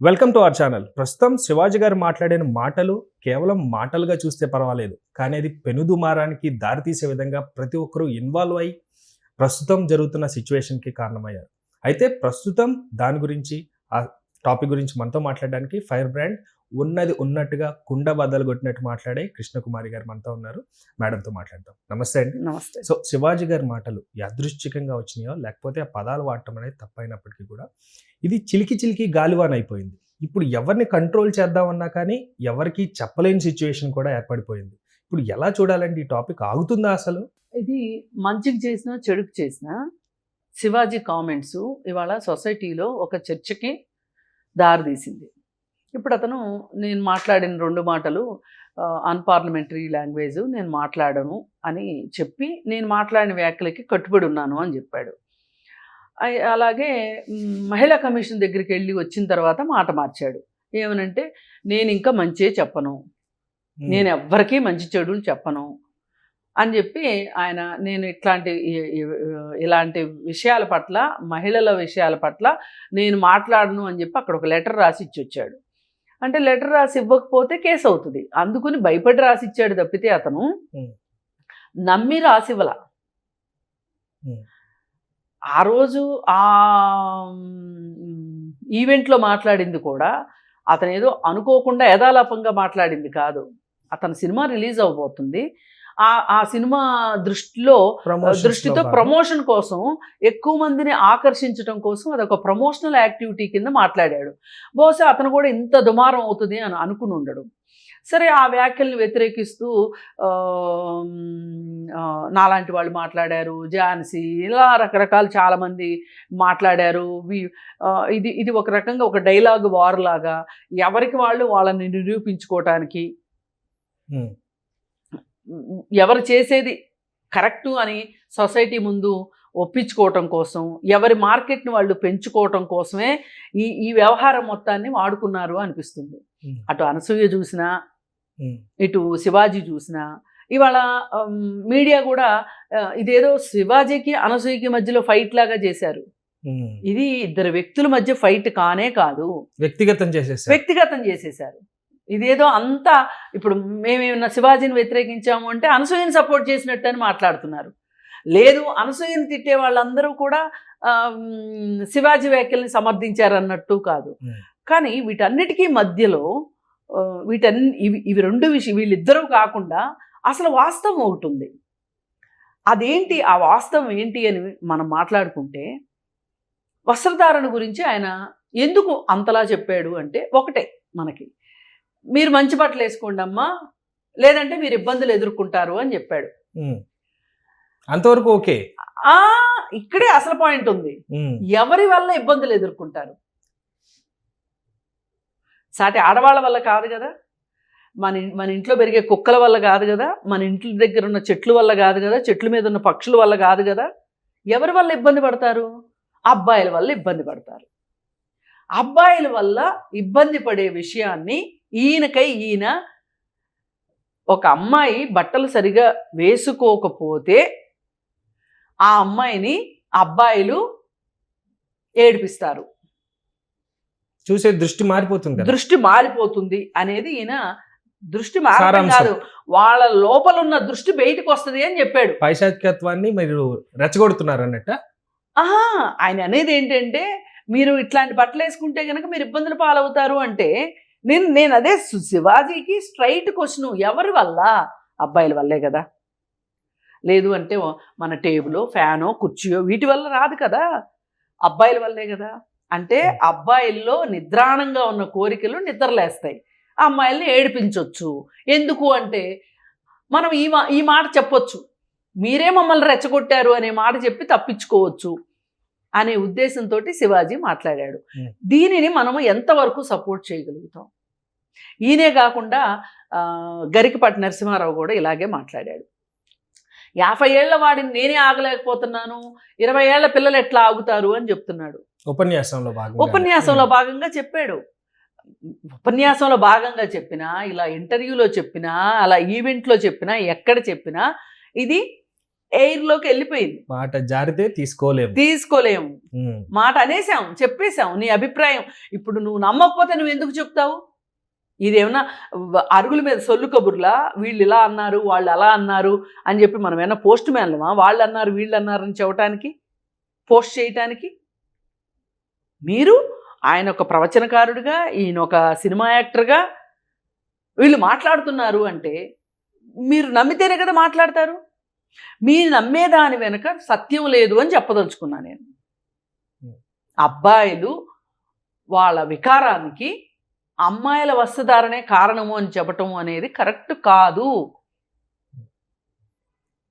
Welcome to our channel ప్రస్తుతం శివాజీ గారు మాట్లాడిన మాటలు కేవలం మాటలుగా చూస్తే పర్వాలేదు. కానీ అది పెనుదుమారానికి దారితీసే విధంగా ప్రతి ఒక్కరూ ఇన్వాల్వ్ అయి ప్రస్తుతం జరుగుతున్న సిచ్యువేషన్కి కారణమయ్యారు. అయితే ప్రస్తుతం దాని గురించి ఆ టాపిక్ గురించి మనతో మాట్లాడడానికి ఫైర్ బ్రాండ్ ఉన్నది ఉన్నట్టుగా కుండ బద్దలు కొట్టినట్టు మాట్లాడే కృష్ణకుమారి గారు మనతో ఉన్నారు. మేడంతో మాట్లాడతాం నమస్తే అండి. నమస్తే. సో శివాజీ గారి మాటలు యాదృశ్చికంగా వచ్చినాయో? లేకపోతే ఆ పదాలు వాడటం అనేది తప్పైనప్పటికీ కూడా ఇది చిలికి చిలికి గాలివాన్ అయిపోయింది. ఇప్పుడు ఎవరిని కంట్రోల్ చేద్దామన్నా కానీ ఎవరికి చెప్పలేని సిచ్యువేషన్ కూడా ఏర్పడిపోయింది. ఇప్పుడు ఎలా చూడాలండి ఈ టాపిక్? ఆగుతుందా అసలు? ఇది మంచికి చేసిన చెడుకు చేసిన శివాజీ కామెంట్స్ ఇవాళ సొసైటీలో ఒక చర్చకి దారితీసింది. ఇప్పుడు అతను నేను మాట్లాడిన రెండు మాటలు అన్పార్లమెంటరీ లాంగ్వేజ్ నేను మాట్లాడను అని చెప్పి నేను మాట్లాడిన వ్యాఖ్యలకి కట్టుబడి ఉన్నాను అని చెప్పాడు. అలాగే మహిళా కమిషన్ దగ్గరికి వెళ్ళి వచ్చిన తర్వాత మాట మార్చాడు. ఏమనంటే నేను ఇంకా మంచే చెప్పను. నేను ఎవ్వరికీ మంచి చెడులు చెప్పను. అని చెప్పి ఆయన నేను ఇట్లాంటి ఇలాంటి విషయాల పట్ల మహిళల విషయాల పట్ల నేను మాట్లాడను అని చెప్పి అక్కడ ఒక లెటర్ రాసి ఇచ్చి వచ్చాడు అంటే లెటర్ రాసి ఇవ్వకపోతే కేసు అవుతుంది అందుకుని భయపడి రాసి ఇచ్చాడు తప్పితే అతను. నమ్మి రాసివ్వల. ఆ రోజు ఆ ఈవెంట్లో మాట్లాడింది కూడా అతను ఏదో అనుకోకుండా యథాలాపంగా మాట్లాడింది కాదు అతని సినిమా రిలీజ్ అవబోతుంది ఆ ఆ సినిమా దృష్టిలో దృష్టితో. ప్రమోషన్ కోసం ఎక్కువ మందిని ఆకర్షించడం కోసం అదొక ప్రమోషనల్ యాక్టివిటీ కింద మాట్లాడాడు బహుశా అతను కూడా ఇంత దుమారం అవుతుంది అని అనుకుని ఉండడు సరే ఆ వ్యాఖ్యల్ని వ్యతిరేకిస్తూ నాలాంటి వాళ్ళు మాట్లాడారు ఝాన్సీ ఇలా రకరకాలు చాలామంది మాట్లాడారు ఇది ఇది ఒక రకంగా ఒక డైలాగ్ వార్ లాగా ఎవరికి వాళ్ళు వాళ్ళని నిరూపించుకోవటానికి. ఎవరు చేసేది కరెక్టు అని సొసైటీ ముందు ఒప్పించుకోవటం కోసం ఎవరి మార్కెట్ని వాళ్ళు పెంచుకోవటం కోసమే ఈ ఈ వ్యవహారం మొత్తాన్ని వాడుకున్నారు అనిపిస్తుంది. అటు అనసూయ చూసినా. ఇటు శివాజీ చూసినా ఇవాళ మీడియా కూడా ఇదేదో శివాజీకి అనసూయకి మధ్యలో ఫైట్ లాగా చేశారు. ఇది ఇద్దరు వ్యక్తుల మధ్య ఫైట్ కానే కాదు వ్యక్తిగతం చేసేసారు వ్యక్తిగతం చేసేశారు ఇదేదో అంతా ఇప్పుడు మేమేమన్నా శివాజీని వ్యతిరేకించాము అంటే అనసూయని సపోర్ట్ చేసినట్టు అని మాట్లాడుతున్నారు. లేదు అనసూయని తిట్టే వాళ్ళందరూ కూడా శివాజీ వ్యాఖ్యల్ని సమర్థించారు అన్నట్టు కాదు. కానీ వీటన్నిటికీ మధ్యలో వీటన్ని ఇవి ఇవి రెండు విషయం వీళ్ళిద్దరూ కాకుండా అసలు వాస్తవం ఒకటి ఉంది. అదేంటి ఆ వాస్తవం ఏంటి అని మనం మాట్లాడుకుంటే వస్త్రధారణ గురించి ఆయన ఎందుకు అంతలా చెప్పాడు అంటే ఒకటే మనకి. మీరు మంచి బట్టలు వేసుకోండి అమ్మా. లేదంటే మీరు ఇబ్బందులు ఎదుర్కొంటారు అని చెప్పాడు. అంతవరకు ఓకే. ఆ ఇక్కడే అసలు పాయింట్ ఉంది. ఎవరి వల్ల ఇబ్బందులు ఎదుర్కొంటారు? సాటి ఆడవాళ్ళ వల్ల కాదు కదా. మన మన ఇంట్లో పెరిగే కుక్కల వల్ల కాదు కదా. మన ఇంటి దగ్గర ఉన్న చెట్ల వల్ల కాదు కదా. చెట్ల మీద ఉన్న పక్షుల వల్ల కాదు కదా. ఎవరి వల్ల ఇబ్బంది పడతారు? అబ్బాయిల వల్ల ఇబ్బంది పడతారు. అబ్బాయిల వల్ల ఇబ్బంది పడే విషయాన్ని ఈయనకై ఈయన ఒక అమ్మాయి బట్టలు సరిగా వేసుకోకపోతే ఆ అమ్మాయిని అబ్బాయిలు ఏడిపిస్తారు. చూసే దృష్టి మారిపోతుంది దృష్టి మారిపోతుంది అనేది ఈయన దృష్టి మారడం. కాదు. వాళ్ళ లోపల ఉన్న దృష్టి బయటకు వస్తుంది అని చెప్పాడు. పైశాచికత్వాన్ని మీరు రెచ్చగొడుతున్నారు అన్నట్ట? ఆహా! ఆయన అనేది ఏంటంటే మీరు ఇట్లాంటి బట్టలు వేసుకుంటే కనుక మీరు ఇబ్బందులు పాలవుతారు అంటే నేను నేను అదే శివాజీకి స్ట్రైట్ క్వశ్చన్ ఎవరి వల్ల? అబ్బాయిల వల్లే కదా. లేదు అంటే మన టేబులో ఫ్యానో కుర్చీయో వీటి వల్ల రాదు కదా. అబ్బాయిల వల్లే కదా. అంటే అబ్బాయిల్లో నిద్రాణంగా ఉన్న కోరికలు నిద్రలేస్తాయి. అమ్మాయిల్ని ఏడిపించవచ్చు ఎందుకు అంటే మనం ఈ మా ఈ మాట చెప్పొచ్చు. మీరే మమ్మల్ని రెచ్చగొట్టారు అనే మాట చెప్పి తప్పించుకోవచ్చు అనే ఉద్దేశంతో శివాజీ మాట్లాడాడు. దీనిని మనము ఎంతవరకు సపోర్ట్ చేయగలుగుతాం? ఈయనే కాకుండా ఆ, గరికపాటి నరసింహారావు కూడా ఇలాగే మాట్లాడాడు. యాభై ఏళ్ళ వాడిని నేనే ఆగలేకపోతున్నాను ఇరవై ఏళ్ళ పిల్లలు ఎట్లా ఆగుతారు అని చెప్తున్నాడు. ఉపన్యాసంలో భాగంగా ఉపన్యాసంలో భాగంగా చెప్పాడు. ఉపన్యాసంలో భాగంగా చెప్పినా ఇలా ఇంటర్వ్యూలో చెప్పినా అలా ఈవెంట్లో చెప్పినా ఎక్కడ చెప్పినా ఇది ఎయిర్లోకి వెళ్ళిపోయింది. మాట జారితే తీసుకోలేము. తీసుకోలేము. మాట అనేసాం చెప్పేశాం నీ అభిప్రాయం. ఇప్పుడు నువ్వు నమ్మకపోతే నువ్వు ఎందుకు చెప్తావు? ఇదేమన్నా అరుగుల మీద సొల్లు కబుర్లా? వీళ్ళు ఇలా అన్నారు వాళ్ళు అలా అన్నారు అని చెప్పి మనం ఏమన్నా పోస్ట్ మ్యాన్లమా? వాళ్ళు అన్నారు వీళ్ళు అన్నారు అని చెప్పడానికి పోస్ట్ చేయటానికి? మీరు ఆయన ఒక ప్రవచనకారుడిగా ఈయన ఒక సినిమా యాక్టర్గా వీళ్ళు మాట్లాడుతున్నారు అంటే మీరు నమ్మితేనే కదా మాట్లాడతారు? మీరు నమ్మేదాని వెనుక సత్యం లేదు అని చెప్పదలుచుకున్నా నేను. అబ్బాయిలు వాళ్ళ వికారానికి అమ్మాయిల వస్త్రధారణే కారణము అని చెప్పటం అనేది కరెక్ట్ కాదు.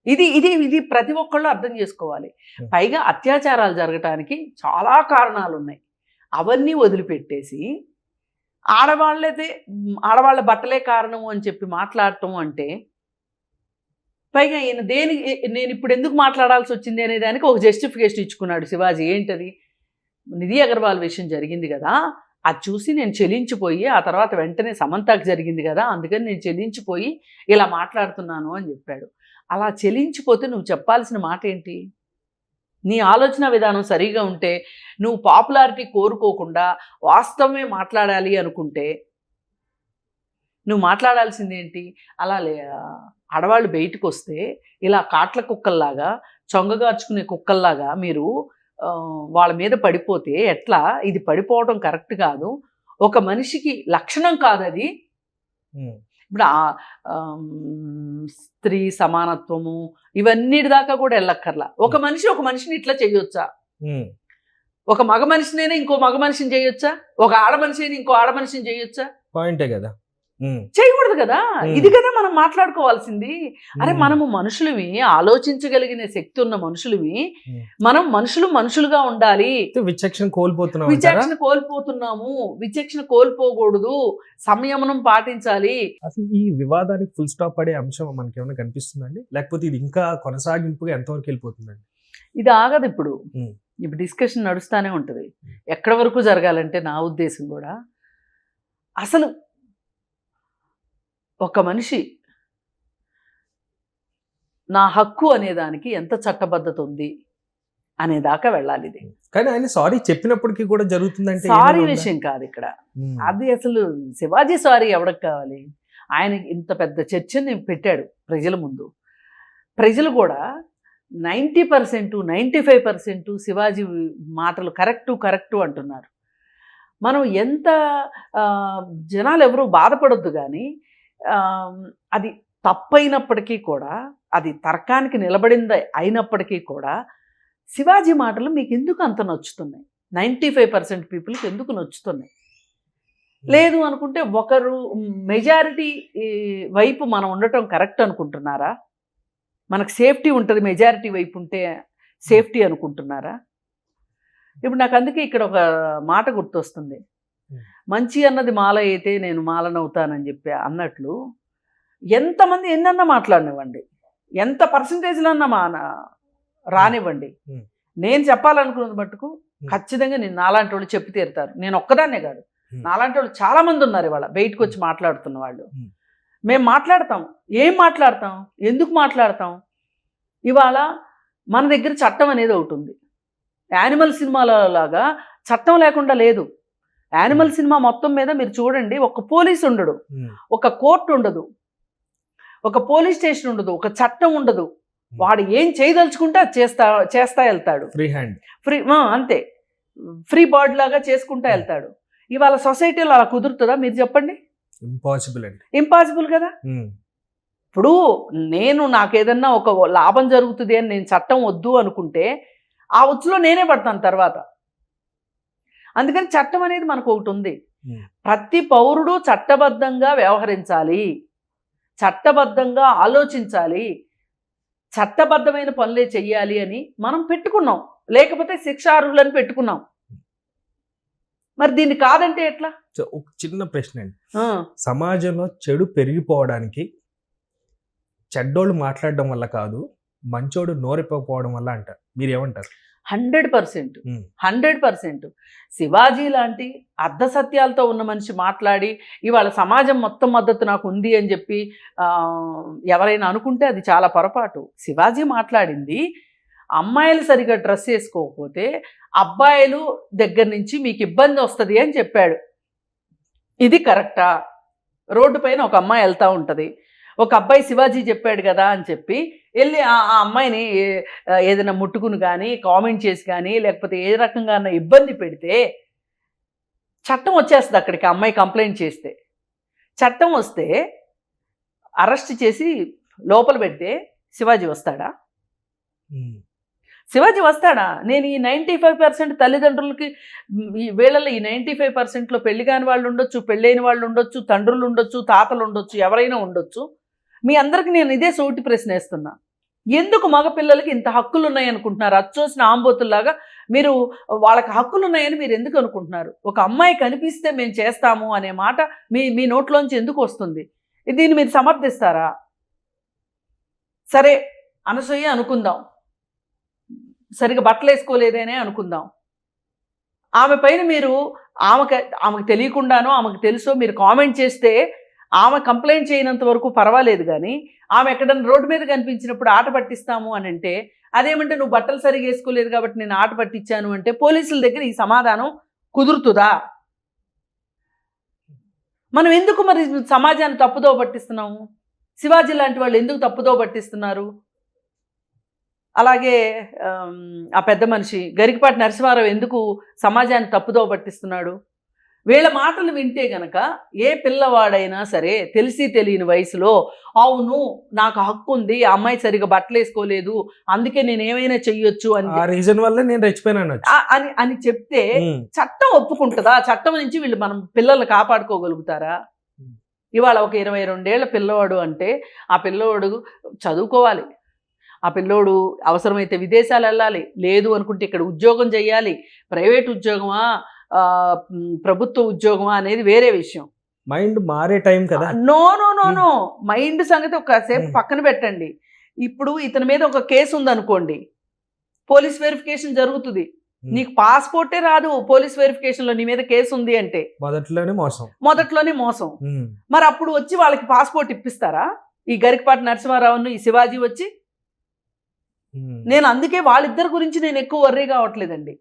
ఇది ఇది ఇది ప్రతి ఒక్కళ్ళు అర్థం చేసుకోవాలి. పైగా అత్యాచారాలు జరగటానికి చాలా కారణాలు ఉన్నాయి అవన్నీ వదిలిపెట్టేసి ఆడవాళ్ళైతే మ్, ఆడవాళ్ళ బట్టలే కారణము అని చెప్పి మాట్లాడటం అంటే పైగా ఈయన దేని నేను ఇప్పుడు ఎందుకు మాట్లాడాల్సి వచ్చింది అనే దానికి ఒక జస్టిఫికేషన్ ఇచ్చుకున్నాడు శివాజీ. ఏంటది? నిధి అగర్వాల్ విషయం జరిగింది కదా. అది చూసి నేను చెలించిపోయి ఆ తర్వాత వెంటనే సమంతకు జరిగింది కదా అందుకని నేను చెలించిపోయి ఇలా మాట్లాడుతున్నాను అని చెప్పాడు. అలా చెలించిపోతే నువ్వు చెప్పాల్సిన మాట ఏంటి? నీ ఆలోచన విధానం సరిగా ఉంటే నువ్వు పాపులారిటీ కోరుకోకుండా వాస్తవమే మాట్లాడాలి అనుకుంటే నువ్వు మాట్లాడాల్సింది ఏంటి? అలా లే ఆడవాళ్ళు బయటకు వస్తే ఇలా కాట్ల కుక్కల్లాగా చొంగగార్చుకునే కుక్కల్లాగా మీరు వాళ్ళ మీద పడిపోతే ఎట్లా? ఇది పడిపోవడం కరెక్ట్ కాదు. ఒక మనిషికి లక్షణం కాదు అది ఇప్పుడు స్త్రీ సమానత్వము ఇవన్నిటి దాకా కూడా వెళ్ళక్కర్లా. ఒక మనిషి ఒక మనిషిని ఇట్లా చేయొచ్చా? ఒక మగ మనిషినైనా ఇంకో మగ మనిషిని చేయొచ్చా? ఒక ఆడ మనిషిని ఇంకో ఆడ మనిషిని చేయొచ్చా? పాయింటే కదా. చేయకూడదు కదా. ఇది కదా మనం మాట్లాడుకోవాల్సింది. అరే మనము మనుషులవి ఆలోచించగలిగిన శక్తి ఉన్న మనుషులవి. మనం మనుషులు మనుషులుగా ఉండాలి. విచక్షణ కోల్పోతున్నాం? విచక్షణ కోల్పోతున్నాము. విచక్షణ కోల్పోకూడదు. సంయమనం పాటించాలి. అసలు ఈ వివాదానికి ఫుల్ స్టాప్ పడే అంశం మనకి ఏమైనా కనిపిస్తుందండి? లేకపోతే ఇది ఇంకా కొనసాగింపుగా ఎంతవరకు వెళ్ళిపోతుందండి? ఇది ఆగదు ఇప్పుడు. ఇప్పుడు డిస్కషన్ నడుస్తూనే ఉంటుంది. ఎక్కడి వరకు జరగాలంటే నా ఉద్దేశం కూడా. అసలు ఒక మనిషి నా హక్కు అనేదానికి ఎంత చట్టబద్ధత ఉంది అనేదాకా వెళ్ళాలి ఇది. కానీ ఆయన సారీ చెప్పినప్పటికీ కూడా జరుగుతుందంటే సారీ? విషయం కాదు ఇక్కడ. అది అసలు శివాజీ సారీ ఎవరికి కావాలి? ఆయన ఇంత పెద్ద చర్చని పెట్టాడు ప్రజల ముందు. ప్రజలు కూడా ninety percent ninety five percent Shivaji మాటలు కరెక్టు కరెక్టు అంటున్నారు. మనం ఎంత జనాలు ఎవరు బాధపడొద్దు కానీ అది తప్పైనప్పటికీ కూడా అది తర్కానికి నిలబడింది అయినప్పటికీ కూడా శివాజీ మాటలు మీకు ఎందుకు అంత నచ్చుతున్నాయి? నైంటీ ఫైవ్ పర్సెంట్ పీపుల్కి ఎందుకు నచ్చుతున్నాయి? లేదు అనుకుంటే ఒకరు మెజారిటీ వైపు మనం ఉండటం కరెక్ట్ అనుకుంటున్నారా? మనకు సేఫ్టీ ఉంటుంది మెజారిటీ వైపు ఉంటే సేఫ్టీ అనుకుంటున్నారా? ఇప్పుడు నాకు అందుకే ఇక్కడ ఒక మాట గుర్తొస్తుంది. మంచి అన్నది మాల అయితే నేను మాలనవుతానని చెప్పి అన్నట్లు ఎంతమంది ఎన్నన్నా మాట్లాడినివ్వండి. ఎంత పర్సంటేజ్లన్నా మా రానివ్వండి. నేను చెప్పాలనుకున్నది మట్టుకు. ఖచ్చితంగా నేను నాలాంటి వాళ్ళు చెప్పి తీరుతారు. నేను ఒక్కదాన్నే కాదు. నాలాంటి వాళ్ళు చాలా మంది ఉన్నారు ఇవాళ బయటకు వచ్చి మాట్లాడుతున్న వాళ్ళు. మేము. మాట్లాడతాం. ఏం మాట్లాడతాం? ఎందుకు మాట్లాడతాం? ఇవాళ మన దగ్గర చట్టం అనేది ఒకటి ఉంది. యానిమల్ సినిమాల లాగా చట్టం లేకుండా లేదు. యానిమల్ సినిమా మొత్తం మీద మీరు చూడండి ఒక పోలీస్ ఉండడు. ఉమ్, ఒక కోర్టు ఉండదు. ఒక పోలీస్ స్టేషన్ ఉండదు. ఒక చట్టం ఉండదు. వాడు ఏం చేయదలుచుకుంటే అది చేస్తా చేస్తా వెళ్తాడు. ఫ్రీ హ్యాండ్ ఫ్రీ అంతే. ఫ్రీ బర్డ్ లాగా చేసుకుంటా వెళ్తాడు. ఇవాళ సొసైటీలో అలా కుదురుతుందా? మీరు చెప్పండి. ఇంపాసిబుల్ అండి. ఇంపాసిబుల్ కదా? ఇప్పుడు నేను నాకు ఏదన్నా ఒక లాభం జరుగుతుంది అని నేను చట్టం వద్దు అనుకుంటే ఆ ఉచ్చులో నేనే పడతాను తర్వాత. అందుకని చట్టం అనేది మనకు ఒకటి ఉంది. ప్రతి పౌరుడు చట్టబద్ధంగా వ్యవహరించాలి. చట్టబద్ధంగా ఆలోచించాలి. చట్టబద్ధమైన పనులే చెయ్యాలి అని మనం పెట్టుకున్నాం. లేకపోతే శిక్షార్హులని పెట్టుకున్నాం. మరి దీన్ని కాదంటే ఎట్లా? ఒక చిన్న ప్రశ్న అండి. సమాజంలో చెడు పెరిగిపోవడానికి చెడ్డోళ్ళు మాట్లాడడం వల్ల కాదు మంచోడు నోరెప్పకపోవడం వల్ల అంటారు. మీరు ఏమంటారు hundred percent. Hundred percent. Shivaji లాంటి అర్ధ సత్యాలతో ఉన్న మనిషి మాట్లాడి ఇవాళ సమాజం మొత్తం మద్దతు నాకు ఉంది అని చెప్పి ఎవరైనా అనుకుంటే అది చాలా పొరపాటు. శివాజీ మాట్లాడింది అమ్మాయిలు సరిగా డ్రెస్ వేసుకోకపోతే అబ్బాయిలు దగ్గర నుంచి మీకు ఇబ్బంది వస్తుంది అని చెప్పాడు. ఇది కరెక్టా? రోడ్డు పైన ఒక అమ్మాయి వెళ్తూ ఉంటుంది. ఒక అబ్బాయి శివాజీ చెప్పాడు కదా అని చెప్పి వెళ్ళి ఆ అమ్మాయిని ఏదైనా ముట్టుకుని కానీ కామెంట్ చేసి కానీ లేకపోతే ఏ రకంగా ఇబ్బంది పెడితే చట్టం వచ్చేస్తుంది అక్కడికి అమ్మాయి కంప్లైంట్ చేస్తే. చట్టం వస్తే అరెస్ట్ చేసి లోపల పెడితే శివాజీ వస్తాడా. శివాజీ వస్తాడా? నేను ఈ నైంటీ ఫైవ్ పర్సెంట్ తల్లిదండ్రులకి ఈ వీళ్ళలో ఈ నైంటీ ఫైవ్ పర్సెంట్లో పెళ్ళి కాని వాళ్ళు ఉండొచ్చు పెళ్ళైన వాళ్ళు ఉండొచ్చు తండ్రులు ఉండొచ్చు తాతలు ఉండొచ్చు ఎవరైనా ఉండొచ్చు. మీ అందరికి నేను ఇదే సోటి ప్రశ్న వేస్తున్నా. ఎందుకు మగపిల్లలకి ఇంత హక్కులు ఉన్నాయి అనుకుంటున్నారు అచ్చోసిన ఆంబోతుల్లాగా మీరు వాళ్ళకి హక్కులు ఉన్నాయని మీరు ఎందుకు అనుకుంటున్నారు? ఒక అమ్మాయి కనిపిస్తే మేము చేస్తాము అనే మాట మీ మీ నోట్లోంచి ఎందుకు వస్తుంది? దీన్ని మీరు సమర్థిస్తారా? సరే అనసూయ అనుకుందాం. సరిగా బట్టలు వేసుకోలేదేనే అనుకుందాం. ఆమె పైన మీరు ఆమెకు ఆమెకు తెలియకుండానో ఆమెకు తెలుసో మీరు కామెంట్ చేస్తే ఆమె కంప్లైంట్ చేయనంత వరకు పర్వాలేదు కానీ ఆమె ఎక్కడైనా రోడ్డు మీద కనిపించినప్పుడు ఆట పట్టిస్తాము అని అంటే అదేమంటే నువ్వు బట్టలు సరిగా వేసుకోలేదు కాబట్టి నేను ఆట పట్టించాను అంటే పోలీసుల దగ్గర ఈ సమాధానం కుదురుతుందా? మనం ఎందుకు మరి సమాజాన్ని తప్పుదో పట్టిస్తున్నాము? శివాజీ లాంటి వాళ్ళు ఎందుకు తప్పుదో పట్టిస్తున్నారు? అలాగే ఆ పెద్ద మనిషి గరికపాటి నరసింహారావు ఎందుకు సమాజాన్ని తప్పుదో పట్టిస్తున్నాడు? వీళ్ళ మాటలు వింటే గనక ఏ పిల్లవాడైనా సరే తెలిసి తెలియని వయసులో అవును నాకు హక్కు ఉంది ఆ అమ్మాయి సరిగా బట్టలు వేసుకోలేదు అందుకే నేను ఏమైనా చెయ్యొచ్చు అని ఆ రీజన్ వల్ల నేను రెచ్చిపోయినాను ఆ- అని అని చెప్తే చట్టం ఒప్పుకుంటుందా? చట్టం నుంచి వీళ్ళు మనం పిల్లల్ని కాపాడుకోగలుగుతారా? ఇవాళ ఒక ఇరవై రెండేళ్ళ పిల్లవాడు అంటే ఆ పిల్లోడు చదువుకోవాలి. ఆ పిల్లోడు అవసరమైతే విదేశాలు వెళ్ళాలి. లేదు అనుకుంటే ఇక్కడ ఉద్యోగం చేయాలి. ప్రైవేట్ ఉద్యోగమా? ప్రభుత్వ ఉద్యోగమా అనేది వేరే విషయం. మైండ్ మారే టైం కదా? No no no no. Mind సంగతి ఒకసేపు. పక్కన పెట్టండి. ఇప్పుడు ఇతని మీద ఒక కేసు ఉందనుకోండి పోలీస్ వెరిఫికేషన్ జరుగుతుంది. నీకు పాస్పోర్టే రాదు పోలీస్ వెరిఫికేషన్లో నీ మీద కేసు ఉంది అంటే. మొదట్లోనే మోసం. మొదట్లోనే మోసం. మరి అప్పుడు వచ్చి వాళ్ళకి పాస్పోర్ట్ ఇప్పిస్తారా? ఈ గరికపాటి నరసింహారావును ఈ శివాజీ వచ్చి. నేను అందుకే వాళ్ళిద్దరి గురించి నేను ఎక్కువ వర్రీ కావట్లేదండి.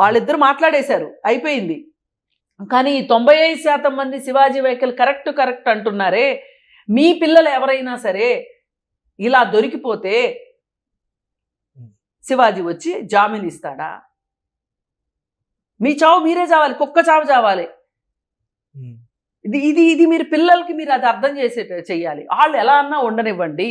వాళ్ళిద్దరు మాట్లాడేశారు. అయిపోయింది. కానీ తొంభై ఐదు శాతం మంది శివాజీ వెహికల్ కరెక్ట్ కరెక్ట్ అంటున్నారే. మీ పిల్లలు ఎవరైనా సరే ఇలా దొరికిపోతే శివాజీ వచ్చి జామీన్ ఇస్తాడా? మీ చావు మీరే చావాలి కుక్క చావు చావాలి. ఇది ఇది ఇది మీరు పిల్లలకి మీరు అది అర్థం చేసే చెయ్యాలి వాళ్ళు ఎలా అన్నా ఉండనివ్వండి.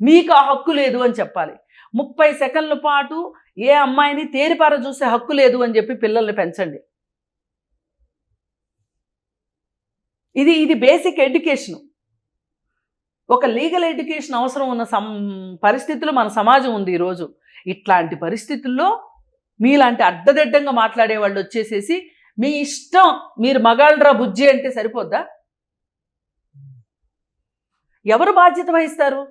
మీకు ఆ హక్కు లేదు అని చెప్పాలి. ముప్పై సెకండ్ల పాటు ఏ అమ్మాయిని తేరిపార చూసే హక్కు లేదు అని చెప్పి పిల్లల్ని పెంచండి. ఇది ఇది బేసిక్ ఎడ్యుకేషన్ ఒక లీగల్ ఎడ్యుకేషన్ అవసరం ఉన్న సం పరిస్థితులు మన సమాజం ఉంది ఈరోజు. ఇట్లాంటి పరిస్థితుల్లో మీలాంటి అడ్డదిడ్డంగా మాట్లాడే వాళ్ళు వచ్చేసేసి మీ ఇష్టం మీరు మగాళ్ళరా బుజ్జి అంటే సరిపోద్దా? ఎవరు బాధ్యత వహిస్తారు?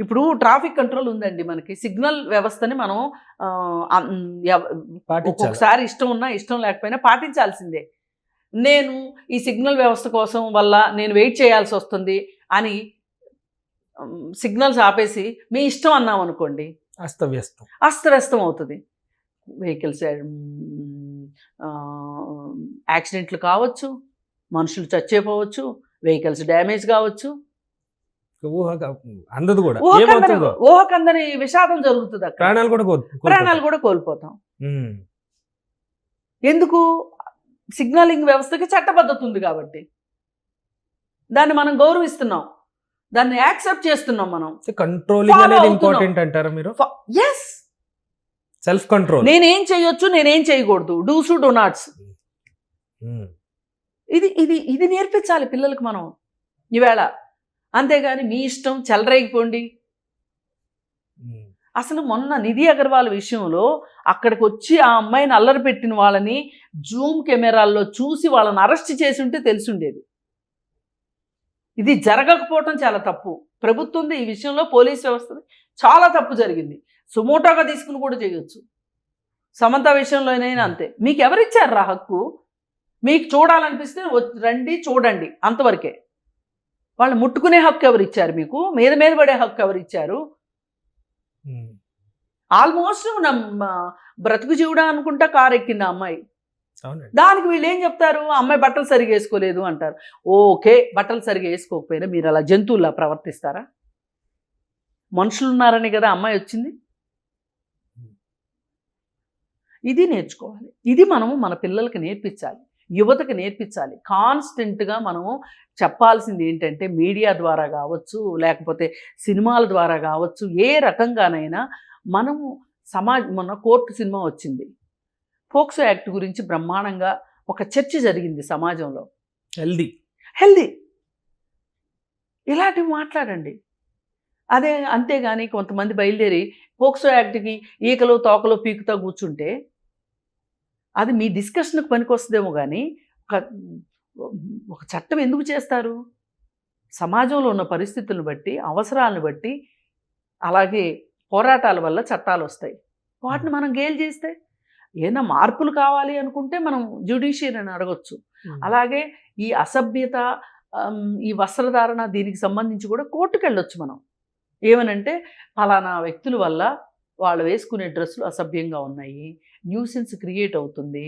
ఇప్పుడు ట్రాఫిక్ కంట్రోల్ ఉందండి మనకి. సిగ్నల్ వ్యవస్థని మనం ఒక్కొక్కసారి ఇష్టం ఉన్నా ఇష్టం లేకపోయినా పాటించాల్సిందే. నేను ఈ సిగ్నల్ వ్యవస్థ కోసం వల్ల నేను వెయిట్ చేయాల్సి వస్తుంది అని సిగ్నల్స్ ఆపేసి మీ ఇష్టం అన్నాం అనుకోండి. అస్తవ్యస్తం. అస్తవ్యస్తం అవుతుంది. వెహికల్స్ యాక్సిడెంట్లు కావచ్చు మనుషులు చచ్చేపోవచ్చు వెహికల్స్ డ్యామేజ్ కావచ్చు ఊహ అందదు కూడా. ఊహకందని విషాదం జరుగుతుంది అక్కడ. ప్రాణాలు కూడా ప్రాణాలు కూడా కోల్పోతాం. ఎందుకు? సిగ్నలింగ్ వ్యవస్థకి చట్టబద్ధత ఉంది కాబట్టి. దాన్ని మనం గౌరవిస్తున్నాం. దాన్ని యాక్సెప్ట్ చేస్తున్నాం మనం. కంట్రోలింగ్ అనేది. ఇంపార్టెంట్ అంటారా మీరు? ఎస్ సెల్ఫ్ కంట్రోల్ నేనేం చేయొచ్చు నేనేం చేయకూడదు డూసు డో నాట్స్ ఇది ఇది ఇది నేర్పించాలి పిల్లలకు మనం. ఈవేళ అంతేగాని మీ ఇష్టం చెలరేగిపోండి. అసలు మొన్న నిధి అగర్వాల్ విషయంలో అక్కడికి వచ్చి ఆ అమ్మాయిని అల్లరి పెట్టిన వాళ్ళని జూమ్ కెమెరాల్లో చూసి వాళ్ళని అరెస్ట్ చేసి ఉంటే తెలిసి ఉండేది ఇది జరగకపోవటం చాలా తప్పు. ప్రభుత్వం ఈ విషయంలో పోలీస్ వ్యవస్థ చాలా తప్పు జరిగింది. సుమోటోగా తీసుకుని కూడా చేయొచ్చు. సమంత విషయంలోనైనా అంతే. మీకు ఎవరిచ్చారు రా హక్కు? మీకు చూడాలనిపిస్తే రండి చూడండి అంతవరకే. వాళ్ళు ముట్టుకునే హక్కు ఎవరు ఇచ్చారు మీకు? మీద మీద పడే హక్కు ఎవరు ఇచ్చారు. ఆల్మోస్ట్ నమ్మ బ్రతుకు జీవుడా అనుకుంటా కారు ఎక్కింది అమ్మాయి. దానికి వీళ్ళు ఏం చెప్తారు? అమ్మాయి బట్టలు సరిగా వేసుకోలేదు అంటారు. ఓకే బట్టలు సరిగా వేసుకోకపోయినా మీరు అలా జంతువుల్లా ప్రవర్తిస్తారా? మనుషులు ఉన్నారని కదా అమ్మాయి వచ్చింది? ఇది నేర్చుకోవాలి. ఇది మనము మన పిల్లలకి నేర్పించాలి. యువతకి నేర్పించాలి. కాన్స్టెంట్గా మనము చెప్పాల్సింది ఏంటంటే మీడియా ద్వారా కావచ్చు లేకపోతే సినిమాల ద్వారా కావచ్చు ఏ రకంగానైనా మనము సమాజ మొన్న కోర్టు సినిమా వచ్చింది. పోక్సో యాక్ట్ గురించి బ్రహ్మాండంగా ఒక చర్చ జరిగింది సమాజంలో. హెల్దీ. హెల్దీ. ఇలాంటివి మాట్లాడండి. అదే అంతేగాని కొంతమంది బయలుదేరి పోక్సో యాక్ట్కి ఈకలు తోకలు పీకుతా కూర్చుంటే అది మీ డిస్కషన్కి పనికొస్తుందేమో కానీ ఒక ఒక చట్టం ఎందుకు చేస్తారు? సమాజంలో ఉన్న పరిస్థితులను బట్టి అవసరాలను బట్టి అలాగే పోరాటాల వల్ల చట్టాలు వస్తాయి వాటిని మనం గేల్ చేస్తే ఏదైనా మార్పులు కావాలి అనుకుంటే మనం జ్యుడిషియరీని అడగొచ్చు. అలాగే ఈ అసభ్యత ఈ వస్త్రధారణ దీనికి సంబంధించి కూడా కోర్టుకు వెళ్ళొచ్చు మనం. ఏమనంటే ఫలానా వ్యక్తుల వల్ల వాళ్ళు వేసుకునే డ్రెస్సులు అసభ్యంగా ఉన్నాయి. న్యూసెన్స్ క్రియేట్ అవుతుంది.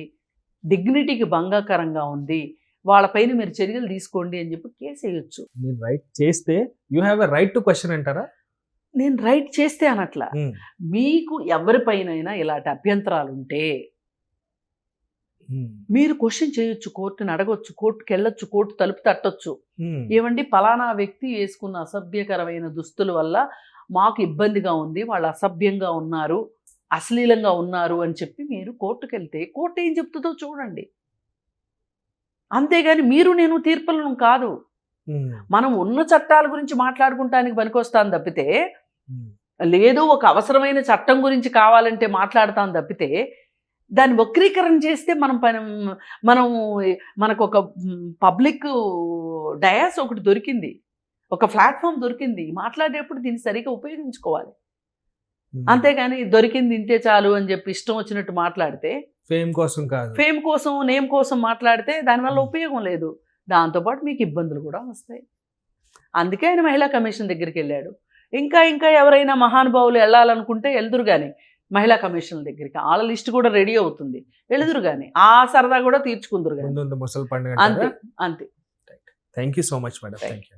డిగ్నిటీకి భంగకరంగా ఉంది. వాళ్ళపైన మీరు చర్యలు తీసుకోండి అని చెప్పి కేసు వేయొచ్చు. మీరు రైట్ చేస్తే you have a right to question అంటారా? నేను రైట్ చేస్తే అనట్లా. మీకు ఎవరిపైనైనా ఇలాంటి అభ్యంతరాలు ఉంటే. మీరు క్వశ్చన్ చేయొచ్చు కోర్టుని అడగొచ్చు కోర్టుకి వెళ్ళొచ్చు కోర్టు తలుపు తట్టొచ్చు. ఏమండి పలానా వ్యక్తి వేసుకున్న అసభ్యకరమైన దుస్తుల వల్ల మాకు ఇబ్బందిగా ఉంది వాళ్ళు అసభ్యంగా ఉన్నారు అశ్లీలంగా ఉన్నారు అని చెప్పి మీరు కోర్టుకు వెళ్తే కోర్టు ఏం చెప్తుందో చూడండి అంతేగాని మీరు నేను తీర్పులను కాదు. మనం ఉన్న చట్టాల గురించి మాట్లాడుకుంటానికి పనికొస్తాను తప్పితే. లేదు ఒక అవసరమైన చట్టం గురించి కావాలంటే మాట్లాడతాం తప్పితే దాన్ని వక్రీకరణ చేస్తే మనం పని మనం మనకు ఒక పబ్లిక్ డయాస్ ఒకటి దొరికింది ఒక ప్లాట్ఫామ్ దొరికింది మాట్లాడేటప్పుడు దీన్ని సరిగా ఉపయోగించుకోవాలి. అంతేగాని దొరికింది ఇంతే చాలు అని చెప్పి ఇష్టం వచ్చినట్టు మాట్లాడితే ఫేమ్ కోసం కాదు. ఫేమ్ కోసం నేమ్ కోసం మాట్లాడితే దానివల్ల. ఉపయోగం లేదు. దాంతోపాటు మీకు ఇబ్బందులు కూడా వస్తాయి. అందుకే ఆయన మహిళా కమిషన్ దగ్గరికి వెళ్ళాడు. ఇంకా ఇంకా ఎవరైనా మహానుభావులు వెళ్ళాలనుకుంటే వెళ్దురు కానీ మహిళా కమిషన్ దగ్గరికి. వాళ్ళ లిస్ట్ కూడా రెడీ అవుతుంది. వెళుదురు కానీ ఆ సరదా కూడా తీర్చుకుందరు కానీ అంతే అంతే. Thank you so much madam thank you